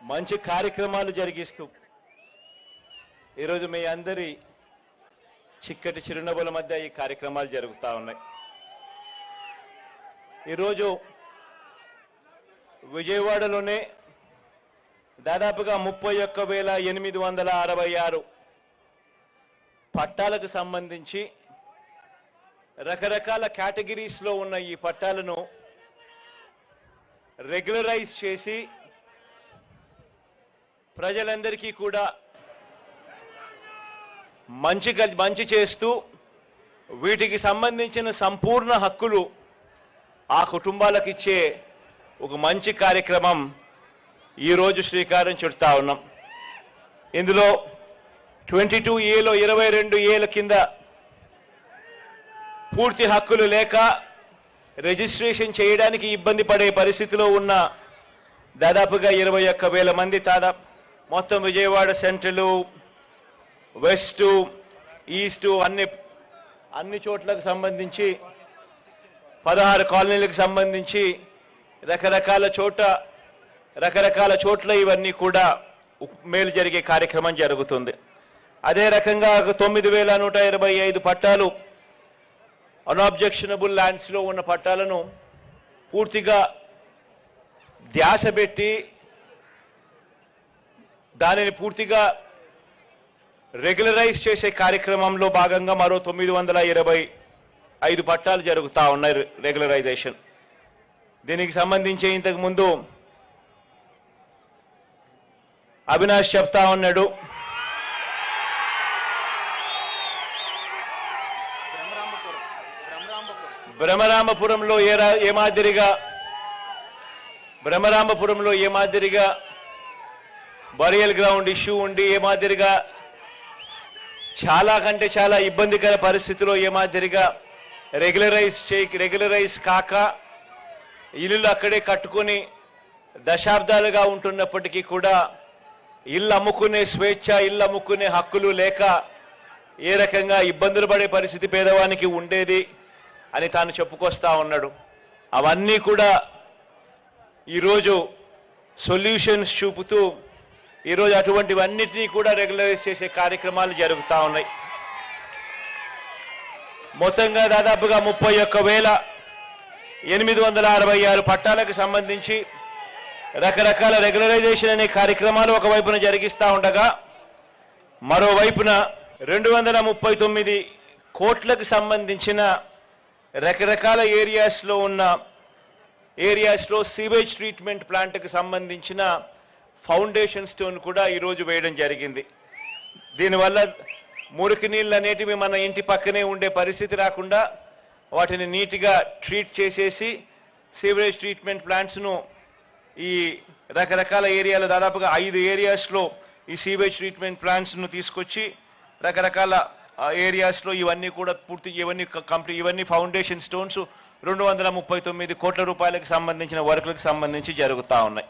మంచి కార్యక్రమాలు జరిగిస్తూ ఈరోజు మీ అందరి చిక్కటి చిరునవ్వుల మధ్య ఈ కార్యక్రమాలు జరుగుతూ ఉన్నాయి. ఈరోజు విజయవాడలోనే దాదాపుగా ముప్పై ఒక్క వేల ఎనిమిది వందల అరవై ఆరు పట్టాలకు సంబంధించి రకరకాల కేటగిరీస్లో ఉన్న ఈ పట్టాలను రెగ్యులరైజ్ చేసి ప్రజలందరికీ కూడా మంచి మంచి చేస్తూ వీటికి సంబంధించిన సంపూర్ణ హక్కులు ఆ కుటుంబాలకు ఇచ్చే ఒక మంచి కార్యక్రమం ఈరోజు శ్రీకారం చుడతా ఉన్నాం. ఇందులో ట్వంటీ టూ ఏలో ఇరవై రెండు ఏల కింద పూర్తి హక్కులు లేక రిజిస్ట్రేషన్ చేయడానికి ఇబ్బంది పడే పరిస్థితిలో ఉన్న దాదాపుగా ఇరవై ఒక్క వేల మంది దాదాపు మొత్తం విజయవాడ సెంట్రల్ వెస్ట్ ఈస్ట్ అన్ని అన్ని చోట్లకు సంబంధించి పదహారు కాలనీలకు సంబంధించి రకరకాల చోట రకరకాల చోట్ల ఇవన్నీ కూడా మేలు జరిగే కార్యక్రమం జరుగుతుంది. అదే రకంగా ఒక తొమ్మిది వేల నూట ఇరవై ఐదు పట్టాలు అన్ఆబ్జెక్షనబుల్ ల్యాండ్స్లో ఉన్న పట్టాలను పూర్తిగా ధ్యాస పెట్టి దానిని పూర్తిగా రెగ్యులరైజ్ చేసే కార్యక్రమంలో భాగంగా మరో తొమ్మిది వందల ఇరవై ఐదు పట్టాలు జరుగుతా ఉన్నాయి రెగ్యులరైజేషన్. దీనికి సంబంధించి ఇంతకుముందు అవినాష్ చెప్తా ఉన్నాడు. బ్రహ్మరామపురంలో ఏ రా- ఏ మాదిరిగా బ్రహ్మరామపురంలో ఏ మాదిరిగా బరియల్ గ్రౌండ్ ఇష్యూ ఉండి ఏ మాదిరిగా చాలా కంటే చాలా ఇబ్బందికర పరిస్థితిలో ఏ మాదిరిగా రెగ్యులరైజ్ చేయి రెగ్యులరైజ్ కాక ఇల్లులు అక్కడే కట్టుకొని దశాబ్దాలుగా ఉంటున్నప్పటికీ కూడా ఇల్లు అమ్ముకునే స్వేచ్ఛ ఇల్లు అమ్ముకునే హక్కులు లేక ఏ రకంగా ఇబ్బందులు పడే పరిస్థితి పేదవానికి ఉండేది అని తాను చెప్పుకొస్తా ఉన్నాడు. అవన్నీ కూడా ఈరోజు సొల్యూషన్స్ చూపుతూ ఈరోజు అటువంటివన్నిటినీ కూడా రెగ్యులరైజ్ చేసే కార్యక్రమాలు జరుగుతూ ఉన్నాయి. మొత్తంగా దాదాపుగా ముప్పై ఒక్క వేల ఎనిమిది వందల అరవై ఆరు పట్టాలకు సంబంధించి రకరకాల రెగ్యులరైజేషన్ అనే కార్యక్రమాలు ఒకవైపున జరిగిస్తూ ఉండగా మరోవైపున రెండు వందల ముప్పై తొమ్మిది కోట్లకు సంబంధించిన రకరకాల ఏరియాస్లో ఉన్న ఏరియాస్లో సీవేజ్ ట్రీట్మెంట్ ప్లాంట్కి సంబంధించిన ఫౌండేషన్ స్టోన్ కూడా ఈరోజు వేయడం జరిగింది. దీనివల్ల మురికి నీళ్ళు అనేటివి మన ఇంటి పక్కనే ఉండే పరిస్థితి రాకుండా వాటిని నీట్గా ట్రీట్ చేసేసి సీవరేజ్ ట్రీట్మెంట్ ప్లాంట్స్ను ఈ రకరకాల ఏరియాలో దాదాపుగా ఐదు ఏరియాస్లో ఈ సీవేజ్ ట్రీట్మెంట్ ప్లాంట్స్ను తీసుకొచ్చి రకరకాల ఏరియాస్లో ఇవన్నీ కూడా పూర్తి ఇవన్నీ కంప్లీట్ ఇవన్నీ ఫౌండేషన్ స్టోన్స్ రెండు వందల ముప్పై తొమ్మిది కోట్ల రూపాయలకు సంబంధించిన వర్కులకు సంబంధించి జరుగుతూ ఉన్నాయి.